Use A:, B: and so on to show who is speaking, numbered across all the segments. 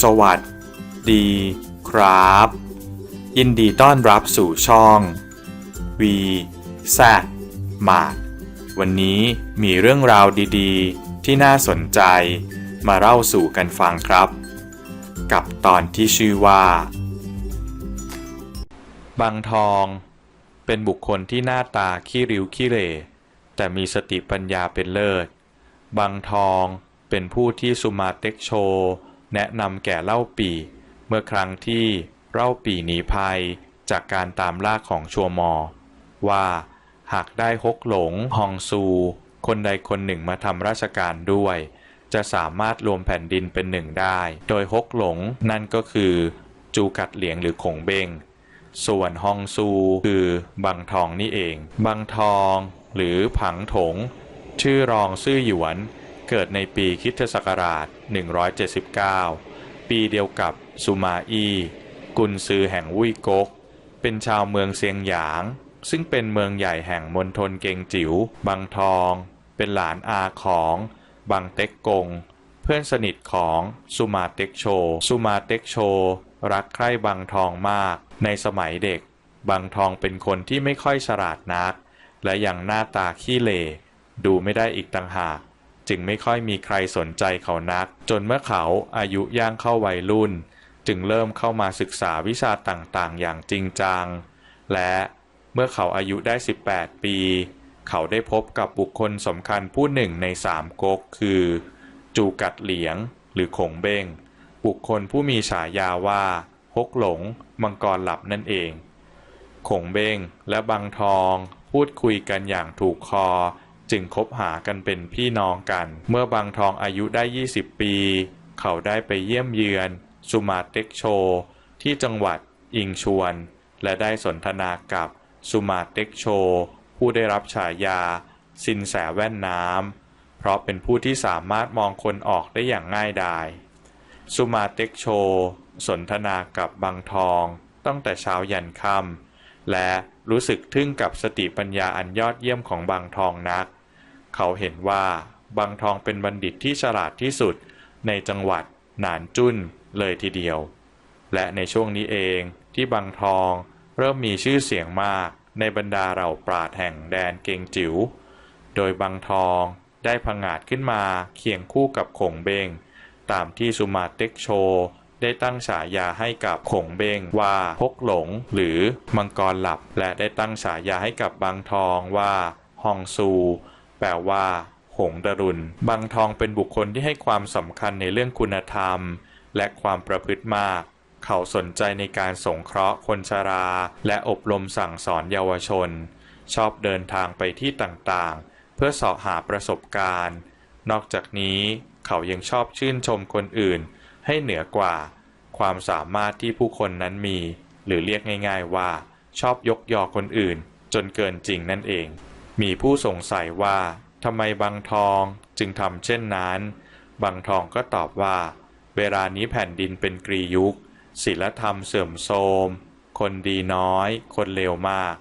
A: สวัสดีครับ ยินดีต้อนรับสู่ช่อง V Z มาวันนี้มีเรื่องราวดีๆ ที่น่าสนใจมาเล่าสู่กันฟังครับ กับตอนที่ชื่อว่า บางทอง เป็นบุคคลที่หน้าตาขี้ริ้วขี้เหร่แต่มีสติปัญญาเป็นเลิศบางทอง เป็นผู้ที่สุมาเต็กโช แนะนำแก่เล่าปีเมื่อครั้งที่เล่าปีหนีภัยจากการตามล่าของชัวมอ ว่าหากได้ฮกหลงฮองซู คนใดคนหนึ่งมาทำราชการด้วย จะสามารถรวมแผ่นดินเป็นหนึ่งได้ โดยฮกหลงนั่นก็คือ จูกัดเหลียงหรือขงเบงส่วนฮองซูคือบางทองนี่เองบางทอง หรือผังถง ชื่อรองซื่อหยวน เกิดในปีคริสตศักราช 179 ปีเดียวกับซูมาอีกุนซือแห่งวุยกก เป็นชาวเมืองเซียงหยาง ซึ่งเป็นเมืองใหญ่แห่งมณฑลเกงจิ๋วบางทอง เป็นหลานอาของบางเต็กกง เพื่อนสนิทของสุมาเต็กโชสุมาเต็กโช รักใคร่บางทองมาก ในสมัยเด็กบางทองเป็นคนที่ไม่ค่อยฉลาดนัก และยังหน้าตาขี้เหร่ดูไม่ได้อีกต่างหาก จึงไม่ค่อยมีใครสนใจเขานัก จนเมื่อเขาอายุย่างเข้าวัยรุ่น จึงเริ่มเข้ามาศึกษาวิชาต่างๆ อย่างจริงจัง และเมื่อเขาอายุได้ 18 ปี เขาได้พบกับบุคคลสำคัญผู้หนึ่งในสามก๊กคือ จูกัดเหลียง หรือขงเบ้ง บุคคลผู้มีฉายาว่าฮกหลง มังกรหลับนั่นเอง ขงเบ้งและบางทองพูดคุยกันอย่างถูกคอ จึงคบหากันเป็นพี่น้องกัน เมื่อบางทองอายุได้ 20 ปี เขาได้ไปเยี่ยมเยือนสุมาเต็กโช ที่จังหวัดอิงชวน และได้สนทนากับสุมาเต็กโช ผู้ได้รับฉายา สินแสแว่นน้ำเพราะเป็นผู้ที่สามารถมองคนออกได้อย่างง่ายดายสุมาเต็กโช สนทนากับบางทอง ตั้งแต่เช้ายันค่ำและรู้สึกทึ่งกับสติปัญญาอันยอดเยี่ยมของบางทองนัก เขาเห็นว่าบางทองเป็นบัณฑิตที่ฉลาดที่สุดในจังหวัดหนานจุ้นเลยทีเดียว และในช่วงนี้เองที่บางทองเริ่มมีชื่อเสียงมากในบรรดาเหล่าปราดแห่งแดนเกงจิ๋ว โดยบางทองได้พังอาจขึ้นมาเคียงคู่กับขงเบง ตามที่สุมาเต็กโช ได้ตั้งฉายาให้กับขงเบงว่าฮกหลงหรือมังกรหลับ และได้ตั้งฉายาให้กับบางทองว่าฮองซู แปลว่า หงดรุนบางทองเป็นบุคคลที่ให้ความสำคัญในเรื่องคุณธรรม และความประพฤติมาก เขาสนใจในการสงเคราะห์คนชรา และอบรมสั่งสอนเยาวชน ชอบเดินทางไปที่ต่างๆ เพื่อสาะหาประสบการณ์ นอกจากนี้เขายังชอบชื่นชมคนอื่น ให้เหนือกว่า ความสามารถที่ผู้คนนั้นมี หรือเรียกง่าย ๆว่า ชอบยกยอคนอื่น จนเกินจริงนั่นเอง มีผู้สงสัยว่าทำไมบางทองจึงทำเช่นนั้น บางทองก็ตอบว่า เวลานี้แผ่นดินเป็นกรียุคศีลธรรมเสื่อมโทรม คนดีน้อย คนเลวมาก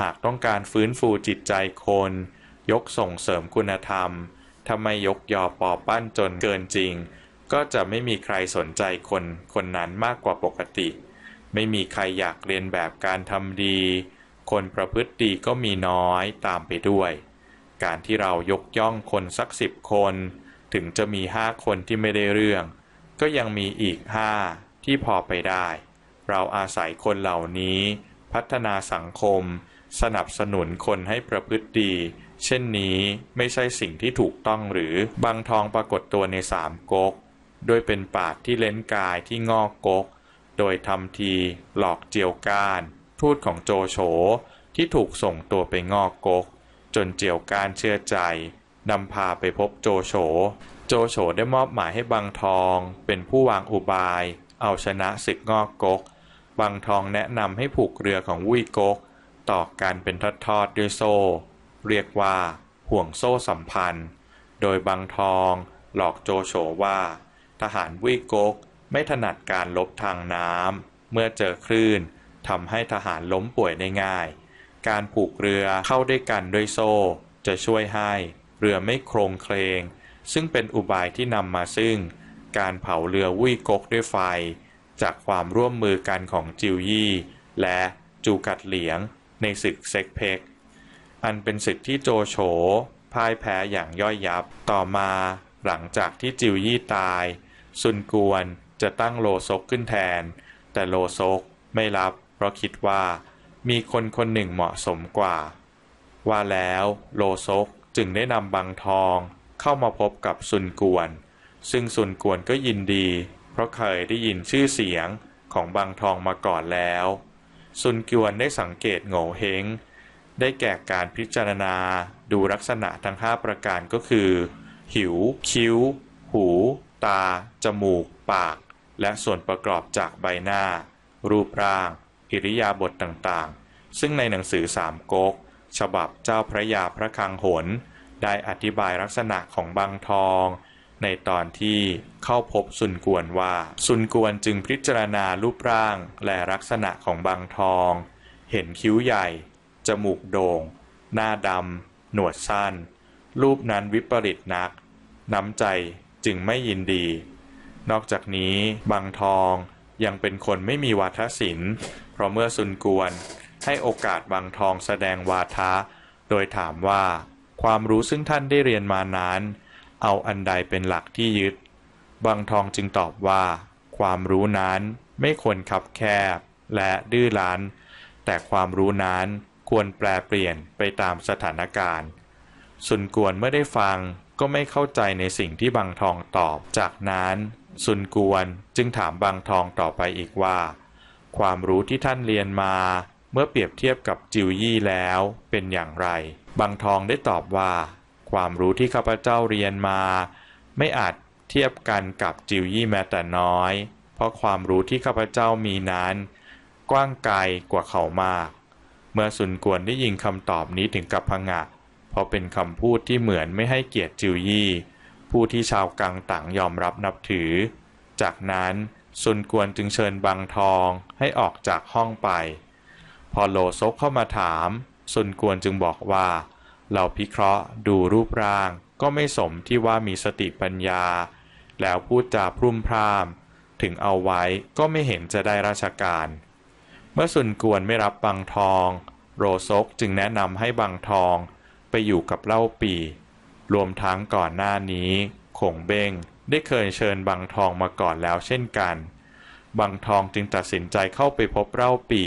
A: หากต้องการฟื้นฟูจิตใจคน ยกส่งเสริมคุณธรรมทำไมยกยอปอปั้นจนเกินจริง ก็จะไม่มีใครสนใจคนคนนั้นมากกว่าปกติ ไม่มีใครอยากเรียนแบบการทำดี คนประพฤติดีก็มีน้อยตามไปด้วย การที่เรายกย่องคนสักสิบคน ถึงจะมีห้าคนที่ไม่ได้เรื่อง ก็ยังมีอีกห้าที่พอไปได้ เราอาศัยคนเหล่านี้ พัฒนาสังคม สนับสนุนคนให้ประพฤติดี เช่นนี้ไม่ใช่สิ่งที่ถูกต้องหรือบางทองปรากฏตัวในสามก๊กโดยเป็นปาดที่เล้นกายที่งอกก๊กโดยทำทีหลอกเจียวก้าน ทูตของโจโฉที่ถูกส่งตัวไปงอกกก จนเจียวกานเชื่อใจนำพาไปพบโจโฉ โจโฉได้มอบหมายให้บางทอง เป็นผู้วางอุบาย เอาชนะศึกงอกกก บางทองแนะนำให้ผูกเรือของวุ้ยกก ต่อกันเป็นทอดๆด้วยโซ่ เรียกว่าห่วงโซ่สัมพันธ์ โดยบางทองหลอกโจโฉว่า ทหารวุ้ยกกไม่ถนัดการลบทางน้ำเมื่อเจอคลื่น ทำให้ทหารล้มป่วยได้ง่าย การผูกเรือเข้าด้วยกันด้วยโซ่ จะช่วยให้เรือไม่โครงเคลง ซึ่งเป็นอุบายที่นำมาซึ่ง การเผาเรือวุ้ยกกด้วยไฟ จากความร่วมมือกันของจิวยี่ และจูกัดเหลียง ในศึกเซ็กเพก อันเป็นศึกที่โจโฉพ่ายแพ้อย่างย่อยยับต่อมาหลังจากที่จิวยี่ตาย ซุนกวนจะตั้งโลซกขึ้นแทน แต่โลซกไม่รับ ราะคิดว่ามีคนคนหนึ่งเหมาะสมกว่า ว่าแล้วโลซกจึงได้นำบังทองเข้ามาพบกับซุนกวน ซึ่งซุนกวนก็ยินดี เพราะเคยได้ยินชื่อเสียงของบังทองมาก่อนแล้ว ซุนกวนได้สังเกตโง่เฮงได้แก่การพิจารณาดูลักษณะทั้ง 5 ประการก็คือ หิว คิ้ว หู ตา จมูก ปาก และส่วนประกอบจากใบหน้า รูปร่าง อิริยาบถต่างๆ ซึ่งในหนังสือสามก๊กฉบับเจ้าพระยาพระคังหน ได้อธิบายลักษณะของบางทอง ในตอนที่เข้าพบซุนกวนว่าซุนกวนจึงพิจารณารูปร่างและลักษณะของบางทอง เห็นคิ้วใหญ่ จมูกโด่ง หน้าดำ หนวดสั้น รูปนั้นวิปริตนัก น้ำใจจึงไม่ยินดี นอกจากนี้บางทอง ยังเป็นคนไม่มีวาทศิลป์ เพราะเมื่อซุนกวน ให้โอกาสบางทองแสดงวาทะ โดยถามว่า ความรู้ซึ่งท่านได้เรียนมานั้น เอาอันใดเป็นหลักที่ยึดบางทองจึงตอบว่า ความรู้นั้นไม่ควรคับแคบ และดื้อรั้น แต่ความรู้นั้นควรแปลเปลี่ยนไปตามสถานการณ์ซุนกวนเมื่อได้ฟังก็ไม่เข้าใจในสิ่งที่บางทองตอบจากนั้น ซุนกวนจึงถามบางทองต่อไปอีกว่า ความรู้ที่ท่านเรียนมา เมื่อเปรียบเทียบกับจิวยี่แล้วเป็นอย่างไร บางทองได้ตอบว่า ความรู้ที่ข้าพเจ้าเรียนมา ไม่อาจเทียบกันกับจิวยี่แม้แต่น้อย เพราะความรู้ที่ข้าพเจ้ามีนั้น กว้างไกลกว่าเขามาก เมื่อสุนกวนได้ยินคำตอบนี้ถึงกับพงะเพราะเป็นคำพูดที่เหมือนไม่ให้เกียรติจิวยี่ ผู้ที่ชาวกังต่างยอมรับนับถือ จากนั้นซุนกวนจึงเชิญบางทองให้ออกจากห้องไป พอโลซกเข้ามาถามซุนกวนจึงบอกว่า เราพิเคราะห์ดูรูปร่าง ก็ไม่สมที่ว่ามีสติปัญญา แล้วพูดจาพรุ่มพร่ามถึงเอาไว้ก็ไม่เห็นจะได้ราชการ เมื่อซุนกวนไม่รับบางทอง โรซกจึงแนะนำให้บางทองไปอยู่กับเล่าปี รวมทั้งก่อนหน้านี้ขงเบ้งได้เคยเชิญบางทองมาก่อนแล้วเช่นกันบางทองจึงตัดสินใจเข้าไปพบเล่าปี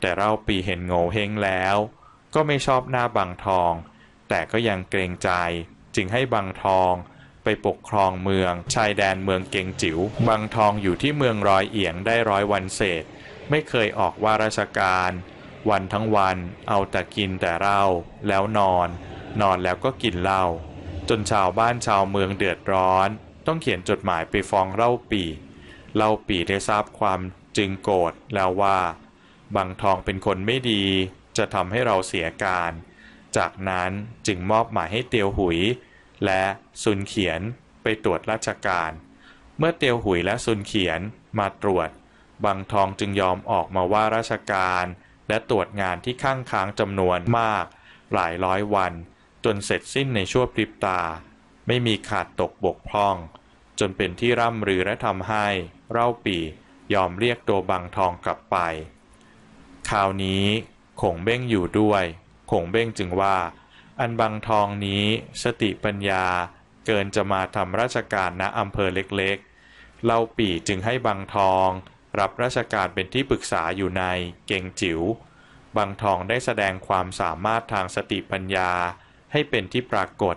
A: แต่เล่าปีเห็นโง่เฮงแล้ว ก็ไม่ชอบหน้าบางทอง แต่ก็ยังเกรงใจจึงให้บางทองไปปกครองเมือง ชายแดนเมืองเกงจิว๋วบางทองอยู่ที่เมืองร้อยเอียงได้ร้อยวันเศษ ไม่เคยออกว่าราชการ วันทั้งวันเอาแต่กินแต่เหล้าแล้วนอน นอนแล้วก็กินเหล้า จนชาวบ้านชาวเมืองเดือดร้อน ต้องเขียนจดหมายไปฟ้องเล่าปีเล่าปีได้ทราบความจึงโกรธแล้วว่าบางทองเป็นคนไม่ดี จะทำให้เราเสียการ จากนั้นจึงมอบหมายให้เตียวหุย และซุนเขียนไปตรวจราชการ เมื่อเตียวหุยและซุนเขียนมาตรวจบางทองจึงยอมออกมาว่าราชการ และตรวจงานที่ข้างค้างจำนวนมาก หลายร้อยวัน จนเสร็จสิ้นในชั่วพริบตา ไม่มีขาดตกบกพร่อง จนเป็นที่ร่ำรือและทำให้เล่าปียอมเรียกตัวบางทองกลับไป คราวนี้ขงเบ้งอยู่ด้วยขงเบ้งจึงว่า อันบางทองนี้สติปัญญาเกินจะมาทำราชการณอำเภอเล็กๆ เล่าปีจึงให้บางทอง รับราชการเป็นที่ปรึกษาอยู่ในเก่งจิว๋วบางทองได้แสดงความสามารถทางสติปัญญา ให้เป็นที่ปรากฏ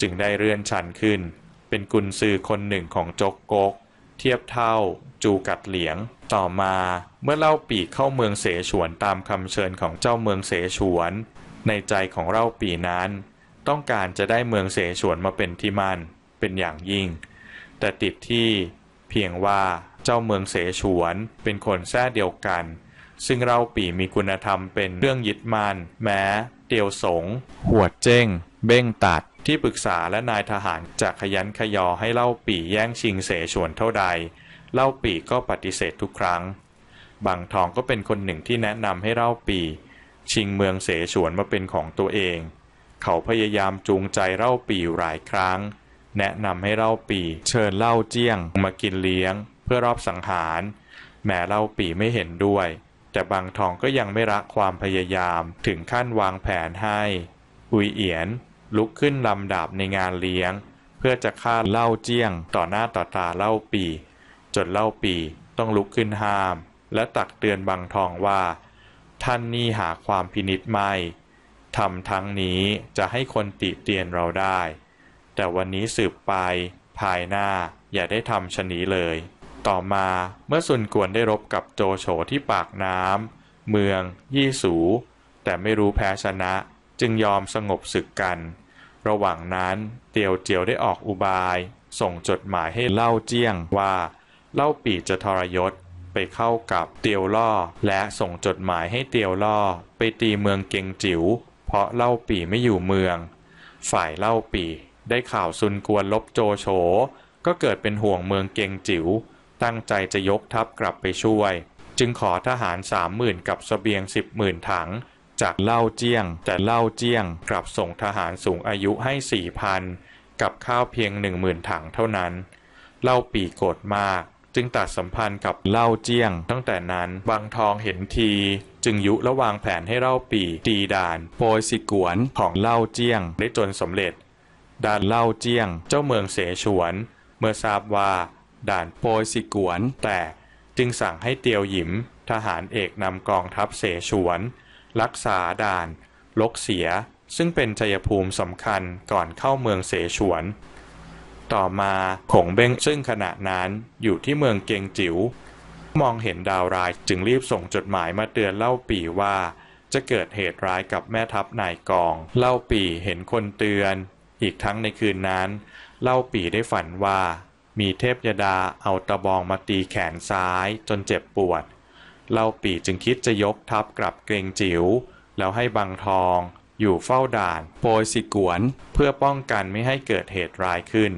A: จึงได้เลื่อนชั้นขึ้น เป็นกุนซือคนหนึ่งของจกกก เทียบเท่า จูกัดเหลียง ต่อมาเมื่อเล่าปีเข้าเมืองเสฉวนตามคำเชิญของเจ้าเมืองเสฉวน ในใจของเล่าปีนั้น ต้องการจะได้เมืองเสฉวนมาเป็นที่มั่นเป็นอย่างยิ่ง แต่ติดที่เพียงว่าเจ้าเมืองเสฉวนเป็นคนแท้เดียวกัน ซึ่งเราปีมีคุณธรรมเป็นเรื่องยึดมัน่นแม้เตียวสงหัวดเจ้ง เบ้งตัด ที่ปรึกษาและนายทหารจากขยันขยอให้เล่าปีแย่งชิงเสฉวนเท่าใด เล่าปีก็ปฏิเสธทุกครั้งบางทองก็เป็นคนหนึ่งที่แนะนำให้เล่าปีชิงเมืองเสฉวนมาเป็นของตัวเอง เขาพยายามจูงใจเล่าปีอยู่หลายครั้ง แนะนำให้เล่าปีเชิญเล่าเจี้ยง มากินเลี้ยง เพื่อรอบสังหาร แม้เล่าปีไม่เห็นด้วย แต่บางทองก็ยังไม่รักความพยายามถึงขั้นวางแผนให้อุยเอียนลุกขึ้นลำดาบในงานเลี้ยง เพื่อจะฆ่าเล่าเจี้ยงต่อหน้าต่อตาเล่าปี จนเล่าปีต้องลุกขึ้นห้าม และตักเตือนบางทองว่า ท่านนี่หาความพินิษไม่ทำทั้งนี้จะให้คนติเตียนเราได้ แต่วันนี้สืบไปภายหน้าอย่าได้ทำชะนี้เลย ต่อมาเมื่อซุนกวนได้รบกับโจโฉที่ปากน้ำเมือง ยี่สู แต่ไม่รู้แพ้ชนะจึงยอมสงบศึกกัน ระหว่างนั้นเตียวเจียวได้ออกอุบาย ส่งจดหมายให้เล่าเจี้ยงว่าเล่าปีจะทรยศไปเข้ากับเตียวล่อ และส่งจดหมายให้เตียวล่อ ไปตีเมืองเกงจิ๋วเพราะเล่าปีไม่อยู่เมือง ฝ่ายเล่าปีได้ข่าวซุนกวนลบโจโฉก็เกิดเป็นห่วงเมืองเกงจิ๋ว ตั้งใจจะยกทัพกลับไปช่วย จึงขอทหารสามหมื่นกับสเสบียงสิบหมื่นถัง จากเล่าเจี้ยง แต่เล่าเจี้ยงกลับส่งทหารสูงอายุให้สี่พันกับข้าวเพียงหนึ่งหมื่นถังเท่านั้น เล่าปีโกรธมาก จึงตัดสัมพันธ์กับเล่าเจี้ยง ตั้งแต่นั้นบางทองเห็นทีจึงยุและวางแผนให้เล่าปีตีด่านโปยสิกวนของเล่าเจี้ยงได้จนสำเร็จด่านเล่าเจี้ยง เจ้าเมืองเสฉวน เมื่อทราบว่า ด่านโปยสิกวนแตกจึงสั่งให้เตียวหยิม ทหารเอกนำกองทัพเสฉวน รักษาด่าน ลกเสีย ซึ่งเป็นชัยภูมิสำคัญก่อนเข้าเมืองเสฉวน ต่อมาขงเบ้งซึ่งขณะนั้นอยู่ที่เมืองเกงจิว๋วมองเห็นดาวร้ายจึงรีบส่งจดหมายมาเตือนเล่าปีว่า จะเกิดเหตุร้ายกับแม่ทัพนายกอง เล่าปีเห็นคนเตือน อีกทั้งในคืนนั้น เล่าปีได้ฝันว่า มีเทพยดาเอาตะบองมาตีแขนซ้ายจนเจ็บปวด เล่าปีจึงคิดจะยกทัพกลับเกรงจิว๋ว แล้วให้บางทอง อยู่เฝ้าด่านโปยสิกวนเพื่อป้องกันไม่ให้เกิดเหตุร้ายขึ้น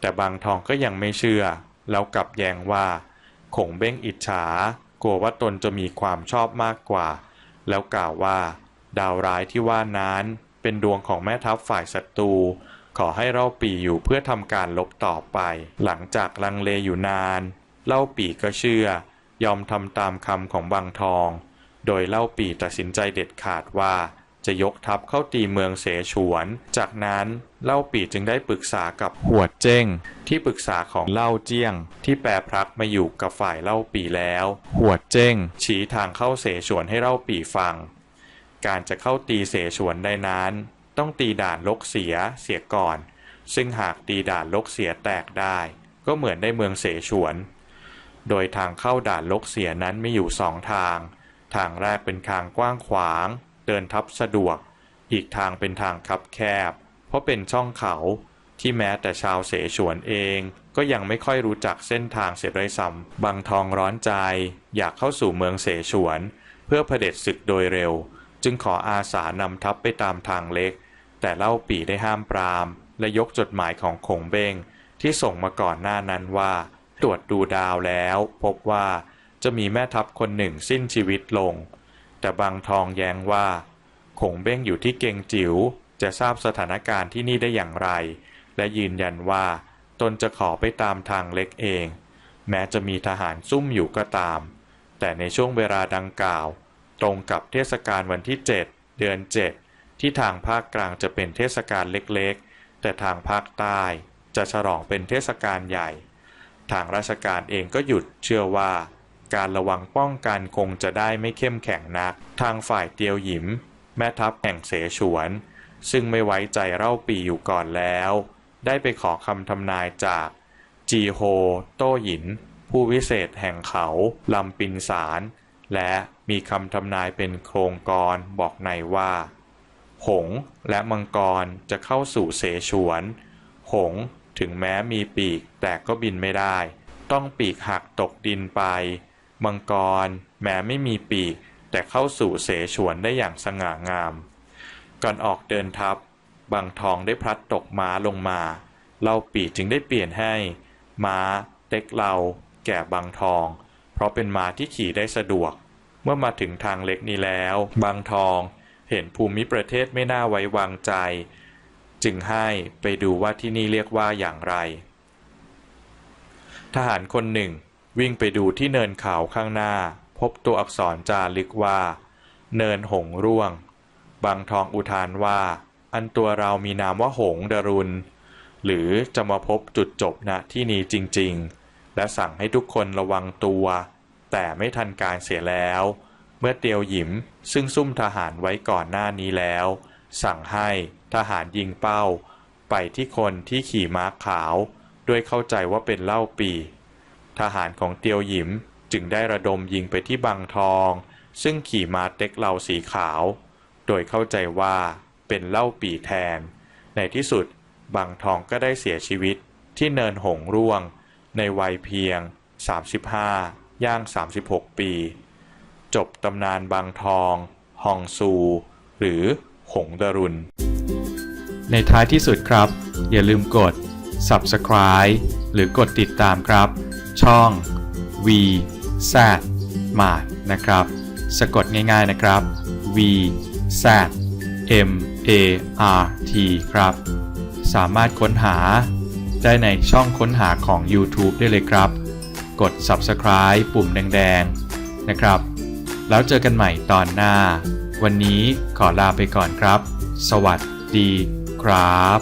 A: แต่บางทองก็ยังไม่เชื่อ แล้วกลับแย้งว่าคงเบ้งอิจฉากลัวว่าตนจะมีความชอบมากกว่า แล้วกล่าวว่า ดาวร้ายที่ว่านั้นเป็นดวงของแม่ทัพฝ่ายศัตรู ขอให้เล่าปีอยู่เพื่อทำการลบต่อไป หลังจากลังเลอยู่นาน เล่าปีก็เชื่อ ยอมทำตามคำของบางทอง โดยเล่าปีตัดสินใจเด็ดขาดว่า จะยกทัพเข้าตีเมืองเสฉวน จากนั้นเล่าปีจึงได้ปรึกษากับหัวเจ้ง ที่ปรึกษาของเล่าเจี้ยง ที่แปรพลักมาอยู่กับฝ่ายเล่าปีแล้ว หัวเจ้ง ชี้ทางเข้าเสฉวนให้เล่าปีฟัง การจะเข้าตีเสฉวนได้นั้น ต้องตีด่านลกเสียเสียก่อน ซึ่งหากตีด่านลกเสียแตกได้ ก็เหมือนได้เมืองเสฉวน โดยทางเข้าด่านลกเสียนั้นมีอยู่สองทาง ทางแรกเป็นทางกว้างขวาง เดินทับสะดวก อีกทางเป็นทางคับแคบ เพราะเป็นช่องเขาที่แม้แต่ชาวเสฉวนเองก็ยังไม่ค่อยรู้จักเส้นทางเสียด้วยซ้ำบางทองร้อนใจ อยากเข้าสู่เมืองเสฉวน เพื่อเผด็จศึกโดยเร็ว จึงขออาสานำทัพไปตามทางเล็ก แต่เล่าปีได้ห้ามปราม และยกจดหมายของคงเบงที่ส่งมาก่อนหน้านั้นว่า ตรวจดูดาวแล้ว พบว่าจะมีแม่ทัพคนหนึ่งสิ้นชีวิตลง แต่บางทองแย้งว่าคงเบ้งอยู่ที่เกงจิว๋วจะทราบสถานการณ์ที่นี่ได้อย่างไร และยืนยันว่า ตนจะขอไปตามทางเล็กเอง แม้จะมีทหารซุ่มอยู่ก็ตาม แต่ในช่วงเวลาดังกล่าว ตรงกับเทศกาลวันที่ 7 เดือน 7 ที่ทางภาคกลางจะเป็นเทศกาลเล็กๆ แต่ทางภาคใต้จะฉลองเป็นเทศกาลใหญ่ ทางราชการเองก็หยุดเชื่อว่า การระวังป้องกันคงจะได้ไม่เข้มแข็งนัก ทางฝ่ายเตียวหยิม แม่ทัพแห่งเสฉวน ซึ่งไม่ไว้ใจเล่าปีอยู่ก่อนแล้ว ได้ไปขอคำทำนายจากจีโฮ โต้หยิน ผู้วิเศษแห่งเขาลำปินสาร และมีคำทำนายเป็นโครงกรบอกในว่า หงและมังกรจะเข้าสู่เสฉวน หงถึงแม้มีปีกแต่ก็บินไม่ได้ ต้องปีกหักตกดินไป มังกรแม้ไม่มีปีก แต่เข้าสู่เสฉวนได้อย่างสง่างาม ก่อนออกเดินทัพบางทองได้พลัดตกม้าลงมาเล่าปีจึงได้เปลี่ยนให้ ม้าเต็กเหลาแก่บางทอง เพราะเป็นม้าที่ขี่ได้สะดวก เมื่อมาถึงทางเล็กนี้แล้ว บางทอง เห็นภูมิประเทศไม่น่าไว้วางใจ จึงให้ไปดูว่าที่นี่เรียกว่าอย่างไร ทหารคนหนึ่ง วิ่งไปดูที่เนินเขาข้างหน้า พบตัวอักษรจารึกว่า เนินหงร่วง บางทองอุทานว่า อันตัวเรามีนามว่าหงดารุณหรือจะมาพบจุดจบณที่นี้จริง ๆ และสั่งให้ทุกคนระวังตัว แต่ไม่ทันการเสียแล้ว เมื่อเตียวหยิมซึ่งซุ่มทหารไว้ก่อนหน้านี้แล้ว สั่งให้ทหารยิงเป้า ไปที่คนที่ขี่ม้าขาว ด้วยเข้าใจว่าเป็นเล่าปี ทหารของเตียวหยิมจึงได้ระดมยิงไปที่บางทอง ซึ่งขี่ม้าเต็กเหล่าสีขาว โดยเข้าใจว่าเป็นเล่าปีแทน ในที่สุดบางทองก็ได้เสียชีวิตที่เนินหงร่วง ในวัยเพียง 35 ย่าง 36 ปี จบตำนานบางทอง ฮองซู หรือ หงดารุณในท้ายที่สุดครับ อย่าลืมกด subscribe หรือกดติดตามครับ ช่อง V Z Mart นะครับ สะกดง่ายๆนะครับ V Z M A R T ครับ สามารถค้นหาได้ในช่องค้นหาของ YouTube ได้เลยครับ กด subscribe ปุ่มแดงๆ นะครับ แล้วเจอกันใหม่ตอนหน้า วันนี้ขอลาไปก่อนครับ สวัสดีครับ